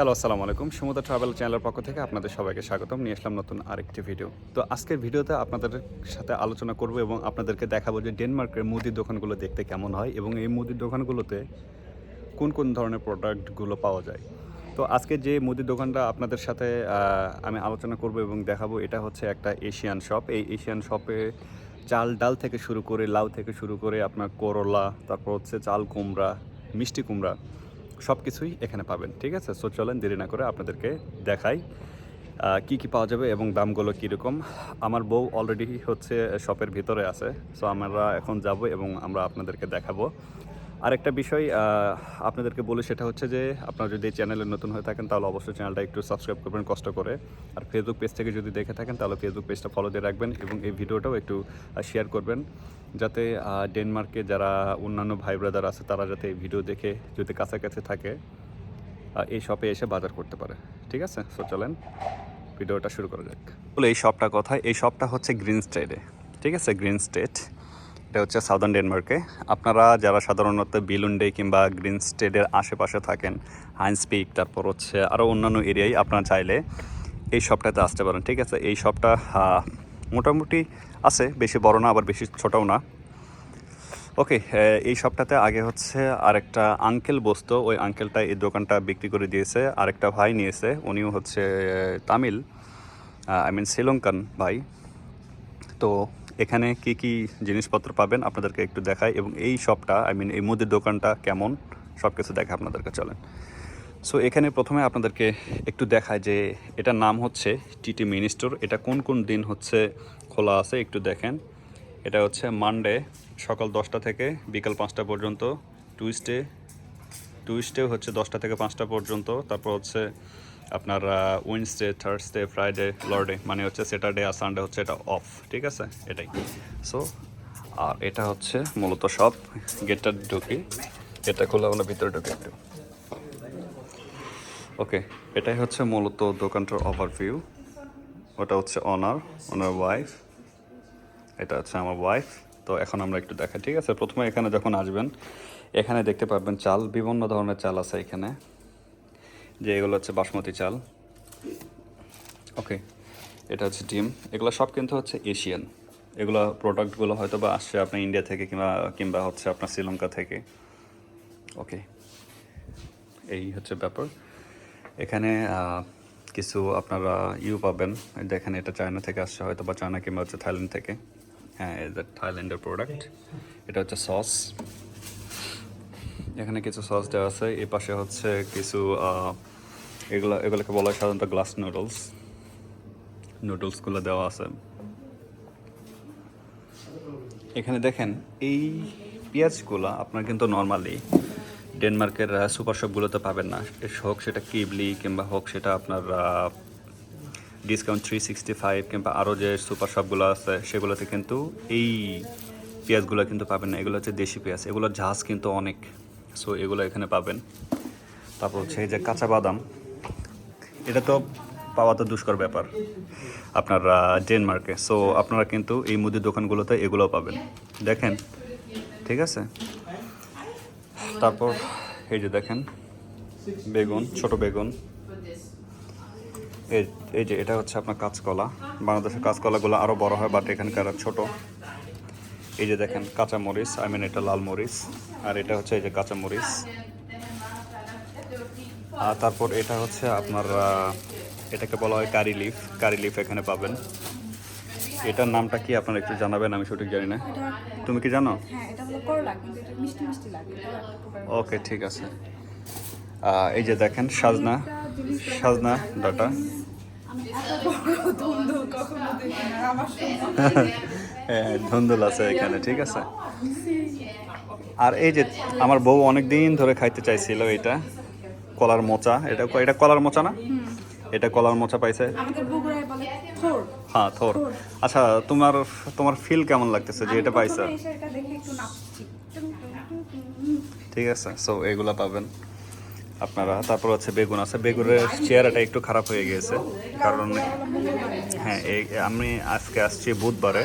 Hello আসসালামু আলাইকুম। সমুদ্র ট্রাভেল চ্যানেলের পক্ষ থেকে আপনাদের সবাইকে স্বাগতম। নিয়ে আসলাম নতুন আরেকটি ভিডিও। তো আজকের ভিডিওতে আপনাদের সাথে আলোচনা করব এবং আপনাদেরকে দেখাবো যে ডেনমার্কের মুদির দোকানগুলো দেখতে কেমন হয় এবং এই মুদির দোকানগুলোতে কোন কোন ধরনের প্রোডাক্টগুলো পাওয়া যায়। তো আজকে যে মুদির দোকানটা আপনাদের সাথে আমি আলোচনা করব এবং দেখাবো, এটা হচ্ছে একটা এশিয়ান শপ এই এশিয়ান শপে চাল ডাল থেকে শুরু করে লাউ থেকে শুরু করে আপনার করলা, তারপর হচ্ছে চাল কুমড়া, মিষ্টি কুমড়া। সব কিছুই এখানে পাবেন, ঠিক আছে? সো চলেন দেরি না করে আপনাদেরকে দেখাই কি কি পাওয়া যাবে এবং দামগুলো কীরকম। আমার বউ অলরেডি হচ্ছে শপের ভিতরে আছে সো আমরা এখন যাব এবং আমরা আপনাদেরকে দেখাবো। আরেকটা বিষয় আপনাদেরকে বলি সেটা হচ্ছে যে, আপনারা যদি চ্যানেলে নতুন হয়ে থাকেন, তাহলে অবশ্যই চ্যানেলটা একটু সাবস্ক্রাইব করবেন, কষ্ট করে। আর ফেসবুক পেজ থেকে যদি দেখে থাকেন, তাহলে ফেসবুক পেজটা ফলো দিয়ে রাখবেন এবং এই ভিডিওটাও একটু শেয়ার করবেন। যাতে ডেনমার্কে যারা অন্যান্য ভাই ব্রাদার আছে, তারা যাতে এই ভিডিও দেখে যদি কাছাকাছি থাকে এই শপে এসে বাজার করতে পারে। ঠিক আছে? সো চলেন, ভিডিওটা শুরু করা যাক। বলে এই শপটা কথা এই শপটা হচ্ছে গ্রিন স্টেটে ঠিক আছে? গ্রিন স্টেট এটা হচ্ছে সাউদার্ন ডেনমার্কে। আপনারা যারা সাধারণত বিলুন্ডে কিংবা গ্রিন স্টেডের আশেপাশে থাকেন হাইন্সপিক তারপর হচ্ছে আরও অন্যান্য এরিয়ায় আপনারা চাইলে এই শপটাতে আসতে পারেন, ঠিক আছে? এই শপটা মোটামুটি আছে, বেশি বড় না, আবার বেশি ছোটও না। ওকে এই সপ্তাহতে আগে হচ্ছে আরেকটা আঙ্কেল বসতো, ওই আঙ্কেলটা এই দোকানটা বিক্রি করে দিয়েছে, আরেকটা ভাই নিয়েছে, উনিও হচ্ছে তামিল আই মিন শ্রীলঙ্কান ভাই। তো এখানে কি কি জিনিসপত্র পাবেন আপনাদেরকে একটু দেখাই এবং এই শপটা আই মিন এই মুদির দোকানটা কেমন সব কিছু দেখা আপনাদেরকে চলেন। সো এখানে প্রথমে আপনাদেরকে একটু দেখায় যে এটার নাম হচ্ছে টিটি মিনি স্টোর। এটা কোন কোন দিন হচ্ছে খোলা আছে একটু দেখেন। এটা হচ্ছে মানডে সকাল দশটা থেকে বিকাল পাঁচটা পর্যন্ত টুইসডে টুইসডে হচ্ছে দশটা থেকে পাঁচটা পর্যন্ত, তারপর হচ্ছে আপনার উইন্সডে থার্সডে ফ্রাইডে লর্ডে মানে হচ্ছে স্যাটারডে আর সানডে হচ্ছে এটা অফ ঠিক আছে? এটাই। সো আর এটা হচ্ছে মূলত সব গেটটা ঢুকি। এটা খুলে আমরা ভিতরে ঢুকে একটু। ওকে এটাই হচ্ছে মূলত দোকানটার ওভারভিউ ওটা হচ্ছে অনার ওনার ওয়াইফ এটা হচ্ছে আমার ওয়াইফ তো এখন আমরা একটু দেখাই, ঠিক আছে? প্রথমে এখানে যখন আসবেন, এখানে দেখতে পারবেন চাল, বিভিন্ন ধরনের চাল আছে এখানে। যে এগুলো হচ্ছে বাসমতি চাল। ওকে এটা হচ্ছে ডিম। এগুলো সব কিন্তু হচ্ছে এশিয়ান। এগুলো প্রোডাক্টগুলো হয়তো বা আসছে আপনার ইন্ডিয়া থেকে কিংবা কিংবা হচ্ছে আপনার শ্রীলঙ্কা থেকে। ওকে এই হচ্ছে ব্যাপার। এখানে কিছু আপনারা ইউ পাবেন। দেখেন এটা চায়না থেকে আসছে হয়তো বা চায়না কিংবা হচ্ছে থাইল্যান্ড থেকে। হ্যাঁ থাইল্যান্ডের প্রোডাক্ট এটা হচ্ছে সস এখানে কিছু সস দেওয়া আছে। এই পাশে হচ্ছে কিছু এগুলো, এগুলোকে বলা হয় সাধারণত গ্লাস নুডলস নুডলসগুলো দেওয়া আছে। এখানে দেখেন, এই পেঁয়াজগুলো আপনার কিন্তু নর্মালি ডেনমার্কের সুপার শপগুলোতে পাবেন না। হোক সেটা কিবলি কিংবা হোক সেটা আপনার ডিসকাউন্ট থ্রি সিক্সটি ফাইভ কিংবা আরও যে সুপার শপগুলো আছে, সেগুলোতে কিন্তু এই পেঁয়াজগুলো কিন্তু পাবেন না। এগুলো হচ্ছে দেশি পেঁয়াজ। এগুলোর ঝাঁজ কিন্তু অনেক। সো এগুলো এখানে পাবেন। তারপর হচ্ছে এই যে কাঁচা বাদাম। এটা তো পাওয়া তো দুষ্কর ব্যাপার। আপনার ডেনমার্কে সো আপনারা কিন্তু এই মুদির দোকানগুলোতে এগুলো পাবেন। দেখেন, ঠিক আছে? তারপর এই যে দেখেন, বেগুন, ছোট বেগুন। এই যে এটা হচ্ছে আপনার কাঁচকলা। বাংলাদেশের কাঁচকলাগুলো আরও বড় হয় বাট এখানকার ছোট। এই যে দেখেন কাঁচা মরিচ আই মিন এটা লাল মরিচ আর এটা হচ্ছে এই যে কাঁচা মরিচ আর তারপর এটা হচ্ছে আপনার এটাকে বলা হয় কারি লিফ কারি লিফ এখানে পাবেন। এটার নামটা কি আপনারা একটু জানাবেন আমি সঠিক জানি না। তুমি কি জানো? হ্যাঁ ওকে ঠিক আছে। এই যে দেখেন সাজনা সাজনা ডাটা। ধুন্দুল হ্যাঁ ধুন্দুল আছে এখানে ঠিক আছে। আর এই যে আমার বউ অনেক দিন ধরে খাইতে চাইছিল এটা কলার মোচা। এটা এটা কলার মোচা না? এটা কলার মোচা পাইছে। হ্যাঁ থোর। আচ্ছা তোমার তোমার ফিল কেমন লাগতেছে যে এটা পাইছে? ঠিক আছে সো এগুলা পাবেন আপনারা। তারপর হচ্ছে বেগুন আছে। বেগুনের চেহারাটা একটু খারাপ হয়ে গিয়েছে। কারণ হ্যাঁ এই আমি আজকে আসছি বুধবারে।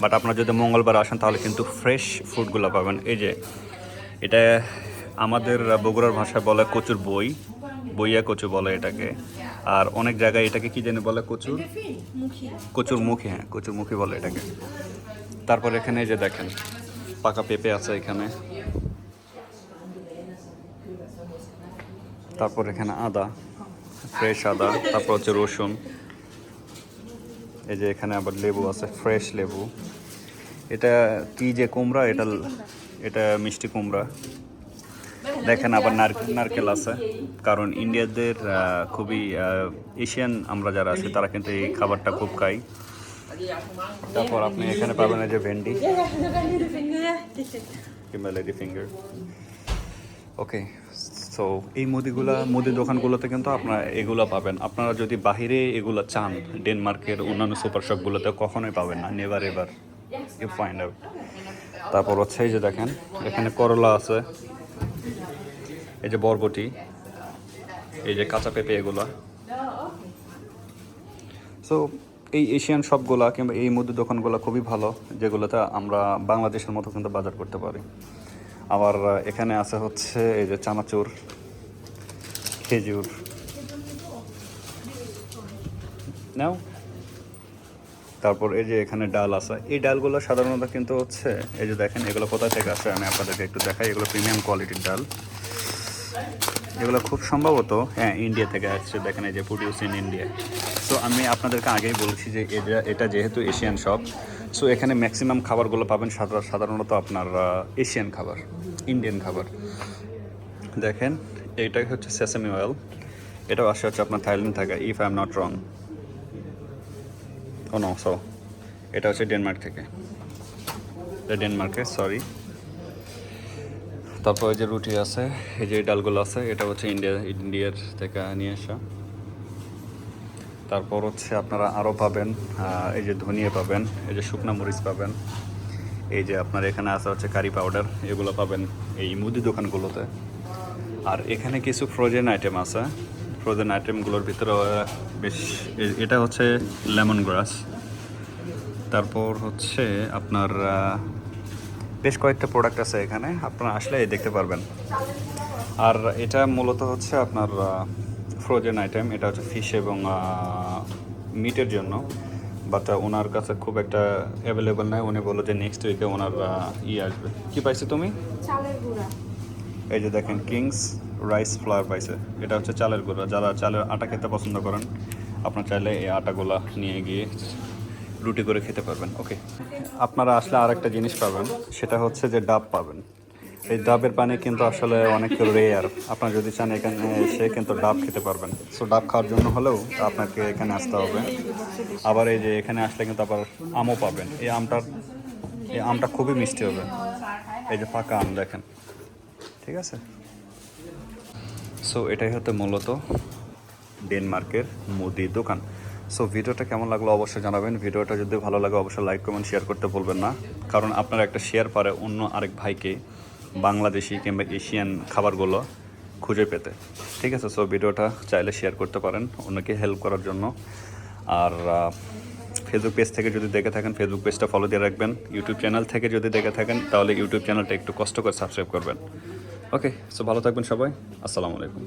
বাট আপনারা যদি মঙ্গলবার আসেন তাহলে কিন্তু ফ্রেশ ফুডগুলো পাবেন। এই যে এটা আমাদের বগুড়ার ভাষায় বলে কচুর বই বইয়া কচু বলে এটাকে। আর অনেক জায়গায় এটাকে কি জানি বলে কচুর? কচুর মুখী হ্যাঁ কচুর মুখী বলে এটাকে। তারপর এখানে এই যে দেখেন পাকা পেঁপে আছে এখানে। তারপর এখানে আদা ফ্রেশ আদা তারপর হচ্ছে রসুন। এই যে এখানে আবার লেবু আছে ফ্রেশ লেবু। এটা কি যে কুমড়া এটা এটা মিষ্টি কুমড়া। দেখেন আবার নারকেল নারকেল আছে। কারণ ইন্ডিয়াদের খুবই এশিয়ান আমরা যারা আছি তারা কিন্তু এই খাবারটা খুব খাই তারপর আপনি এখানে পাবেন এই যে ভেন্ডি। ফিঙ্গার। ওকে সো এই মুদিগুলা মুদি দোকানগুলোতে কিন্তু আপনারা এগুলো পাবেন। আপনারা যদি বাহিরে এগুলো চান ডেনমার্কের অন্যান্য সুপার শপগুলোতে কখনোই পাবেন না never ever you find out তারপর হচ্ছে এই যে দেখেন, এখানে করলা আছে, এই যে বরবটি, এই যে কাঁচা পেঁপে এগুলা। সো এই এশিয়ান শপগুলা কিংবা এই মুদি দোকানগুলো খুবই ভালো, যেগুলোতে আমরা বাংলাদেশের মতো কিন্তু বাজার করতে পারি। আবার এখানে আছে হচ্ছে এই যে চানাচুর, খেজুর। নাও তারপর এই যে এখানে ডাল আছে, এই ডালগুলো সাধারণত কিন্তু হচ্ছে, এই যে দেখেন এগুলো কোথা থেকে আসে, আমি আপনাদেরকে একটু দেখাই, এগুলো প্রিমিয়াম কোয়ালিটির ডাল। এগুলো খুব সম্ভবত হ্যাঁ ইন্ডিয়া থেকে আসছে, দেখেন এই যে প্রডিউস ইন ইন্ডিয়া সো আমি আপনাদেরকে আগেই বলেছি যে এটা এটা যেহেতু এশিয়ান শপ সো এখানে ম্যাক্সিমাম খাবারগুলো পাবেন সাধার- সাধারণত আপনার এশিয়ান খাবার ইন্ডিয়ান খাবার। দেখেন এইটা হচ্ছে সেসামি অয়েল এটাও আসে হচ্ছে আপনার থাইল্যান্ড থেকে if I am not wrong oh no so এটা হচ্ছে ডেনমার্ক থেকে। এটা সরি তারপর যে রুটি আছে, এই যে ডালগুলো আছে, এটা হচ্ছে ইন্ডিয়া ইন্ডিয়ার থেকে নিয়ে আসা। তারপর হচ্ছে আপনারা আরও পাবেন এই যে ধনিয়া পাবেন, এই যে শুকনা মরিচ পাবেন। এই যে আপনার এখানে আছে হচ্ছে কারি পাউডার, এগুলো পাবেন এই মুদি দোকানগুলোতে। আর এখানে কিছু ফ্রোজেন আইটেম আছে। ফ্রোজেন আইটেমগুলোর ভিতরে বেশ এটা হচ্ছে লেমন গ্রাস তারপর হচ্ছে আপনার বেশ কয়েকটা প্রোডাক্ট আছে এখানে, আপনারা আসলে দেখতে পারবেন। আর এটা মূলত হচ্ছে আপনার ফ্রোজেন আইটেম এটা হচ্ছে ফিশ এবং মিটের জন্য। বাট ওনার কাছে খুব একটা অ্যাভেলেবেল নয় উনি বলল যে নেক্সট উইকে ওনার ই আসবে। কি পাইছো তুমি? এই যে দেখেন কিংস রাইস ফ্লাওয়ার পাইছে। এটা হচ্ছে চালের গুঁড়া। যারা চালের আটা খেতে পছন্দ করেন, আপনার চাইলে এই আটাগুলা নিয়ে গিয়ে রুটি করে খেতে পারবেন ওকে আপনারা আসলে আর একটা জিনিস পাবেন, সেটা হচ্ছে যে ডাব পাবেন। এই ডাবের পানি কিন্তু আসলে অনেক রেয়ার আপনারা যদি চান এখানে এসে কিন্তু ডাব খেতে পারবেন। সো ডাব খাওয়ার জন্য হলেও আপনাকে এখানে আসতে হবে। আবার এই যে এখানে আসলে কিন্তু আবার আমও পাবেন। এই আমটার, এই আমটা খুবই মিষ্টি হবে। এই যে ফাঁকা আম দেখেন। ঠিক আছে? সো এটাই হতে মূলত ডেনমার্কের মুদি দোকান। সো ভিডিওটা কেমন লাগল অবশ্যই জানাবেন। ভিডিওটা যদি ভালো লাগে, অবশ্যই লাইক কমেন্ট শেয়ার করতে বলবেন না। কারণ আপনার একটা শেয়ার পারে অন্য আরেক ভাইকে বাংলাদেশি কিংবা এশিয়ান খাবারগুলো খুঁজে পেতে। ঠিক আছে? সো ভিডিওটা চাইলে শেয়ার করতে পারেন, অন্যকে হেল্প করার জন্য। আর ফেসবুক পেজ থেকে যদি দেখে থাকেন ফেসবুক পেজটা ফলো দিয়ে রাখবেন। ইউটিউব চ্যানেল থেকে যদি দেখে থাকেন, তাহলে ইউটিউব চ্যানেলটা একটু কষ্ট করে সাবস্ক্রাইব করবেন। ওকে সো ভালো থাকবেন সবাই আসসালামু আলাইকুম।